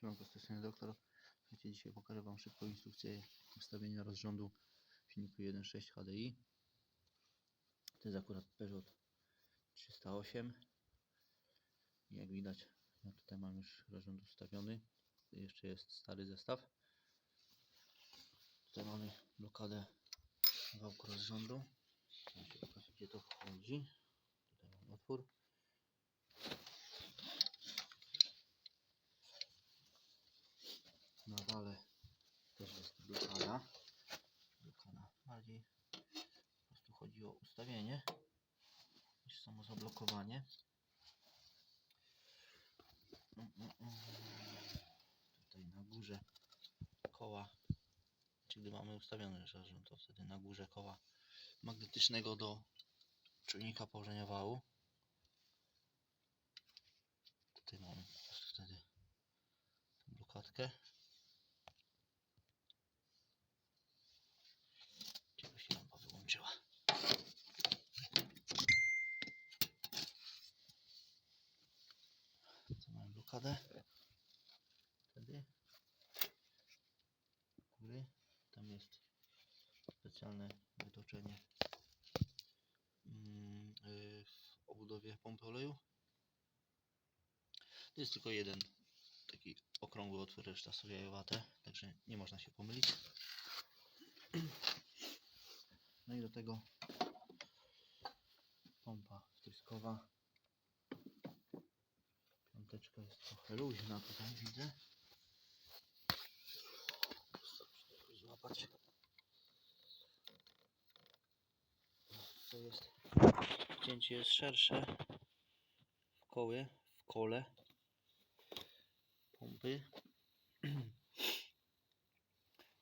Siemanko, z doktor. Słuchajcie, dzisiaj pokażę Wam szybko instrukcję ustawienia rozrządu silniku 1.6 HDI. To jest akurat Peugeot 308. I jak widać, ja tutaj mam już rozrząd ustawiony. Jeszcze jest stary zestaw. Tutaj mamy blokadę wałku rozrządu. Pokażę, gdzie to wchodzi. Tutaj mam otwór. na wale też jest blokada. Blokada bardziej po prostu chodzi o ustawienie niż samo zablokowanie. Mm, mm, mm. Tutaj na górze koła, czy gdy mamy ustawiony żarząd, to wtedy na górze koła magnetycznego do czujnika położenia wału. Tutaj mamy po prostu wtedy blokadkę. Czego się lampa wyłączyła? Co mamy blokadę? Wtedy góry. Tam jest specjalne wytoczenie mm, y, w obudowie pompy oleju. To jest tylko jeden taki okrągły otwór, reszta są jajowate, także nie można się pomylić. No i do tego pompa wtryskowa. Luźna tutaj widzę. Złapać. To jest wcięcie jest szersze w koły, w kole pompy.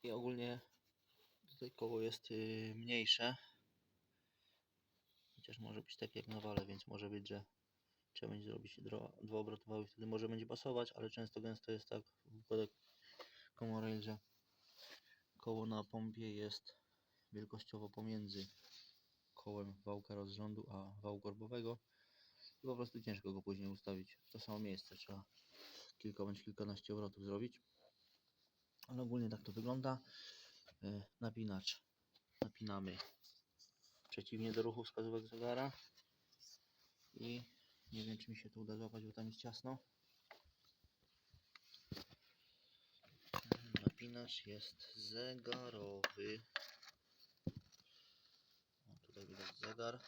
I ogólnie tutaj koło jest y, mniejsze. Chociaż może być tak jak na wale, więc może być, że trzeba będzie zrobić dro- dwuobrotowały, wtedy może będzie pasować, ale często gęsto jest tak w wypadek Comorail, że koło na pompie jest wielkościowo pomiędzy kołem wałka rozrządu a wału korbowego i po prostu ciężko go później ustawić w to samo miejsce. Trzeba kilka bądź kilkanaście obrotów zrobić. Ale ogólnie tak to wygląda. E, Napinacz napinamy przeciwnie do ruchu wskazówek zegara i nie wiem czy mi się to uda złapać, bo tam jest ciasno. Napinacz jest zegarowy. O, tutaj widać zegar.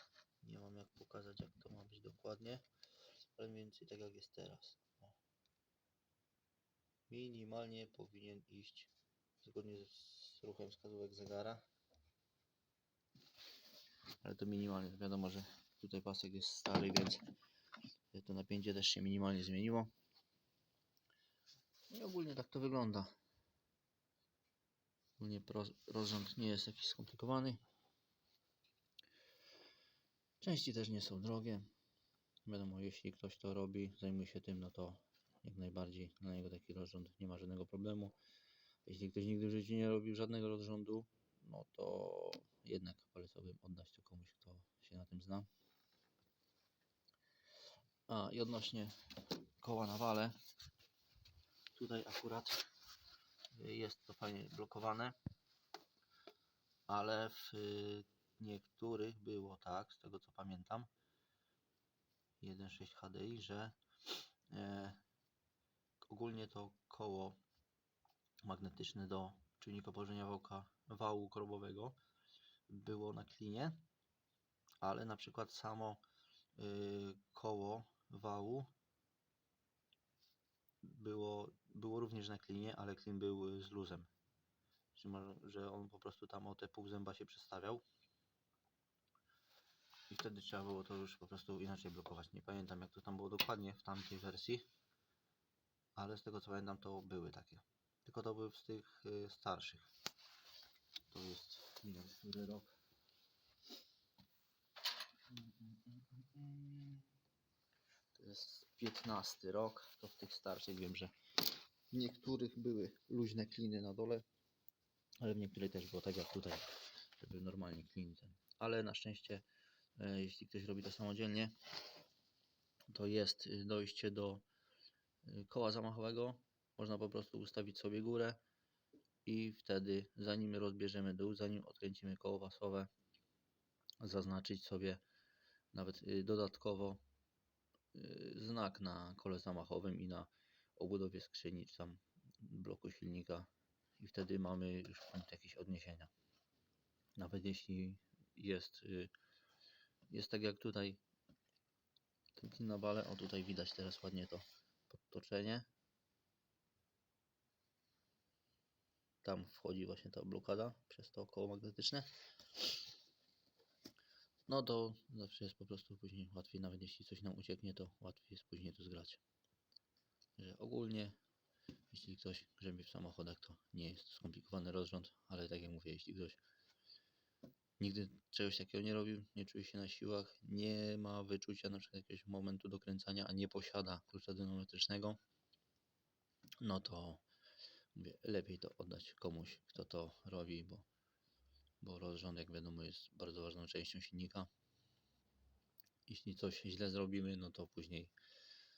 Nie mam jak pokazać jak to ma być dokładnie, ale mniej więcej tak jak jest teraz. O. Minimalnie powinien iść zgodnie z ruchem wskazówek zegara. Ale to minimalnie. Wiadomo, że tutaj pasek jest stary, więc to napięcie też się minimalnie zmieniło. No I ogólnie tak to wygląda. Ogólnie rozrząd nie jest jakiś skomplikowany. Części też nie są drogie. Wiadomo, jeśli ktoś to robi, zajmuje się tym, no to jak najbardziej dla niego taki rozrząd nie ma żadnego problemu. Jeśli ktoś nigdy w życiu nie robił żadnego rozrządu, no to jednak polecałbym oddać to komuś, kto się na tym zna. A i odnośnie koła na wale, tutaj akurat jest to fajnie blokowane, ale w niektórych było tak, z tego co pamiętam, 1.6 HDI, że e, ogólnie to koło magnetyczne do czujnika położenia wałka, wału korbowego było na klinie, ale na przykład samo y, koło wału było, było również na klinie, ale klin był y, z luzem. Może, że on po prostu tam o te pół zęba się przestawiał. I wtedy trzeba było to już po prostu inaczej blokować. Nie pamiętam jak to tam było dokładnie w tamtej wersji, ale z tego co pamiętam to były takie. Tylko to były z tych y, starszych. To jest widać, który rok. Jest 15 rok. To w tych starszych wiem, że niektórych były luźne kliny na dole, ale w niektórych też było tak jak tutaj, żeby normalnie klin ten. Ale na szczęście, e, jeśli ktoś robi to samodzielnie, to jest y, dojście do y, koła zamachowego można po prostu ustawić sobie górę i wtedy zanim rozbierzemy dół, zanim odkręcimy koło wasowe, zaznaczyć sobie nawet y, dodatkowo znak na kole zamachowym i na obudowie skrzyni czy tam bloku silnika i wtedy mamy już punkt jakieś odniesienia. Nawet jeśli jest, y, jest tak jak tutaj ten na bale, o tutaj widać teraz ładnie to podtoczenie. Tam wchodzi właśnie ta blokada przez to koło magnetyczne. No to zawsze jest po prostu później łatwiej, nawet jeśli coś nam ucieknie, to łatwiej jest później to zgrać. Że ogólnie, jeśli ktoś grzebie w samochodach, to nie jest skomplikowany rozrząd, ale tak jak mówię, jeśli ktoś nigdy czegoś takiego nie robił, nie czuje się na siłach, nie ma wyczucia na przykład jakiegoś momentu dokręcania, a nie posiada klucza dynamometrycznego, no to mówię, lepiej to oddać komuś, kto to robi, bo, bo rozrząd, jak wiadomo, jest bardzo ważną częścią silnika. Jeśli coś źle zrobimy, no to później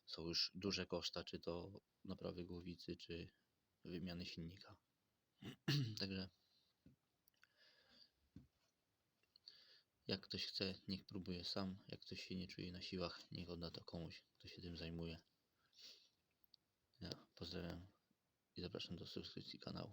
są już duże koszta, czy to naprawy głowicy, czy wymiany silnika. Także jak ktoś chce, niech próbuje sam. Jak ktoś się nie czuje na siłach, niech odda to komuś, kto się tym zajmuje. Ja pozdrawiam i zapraszam do subskrypcji kanału.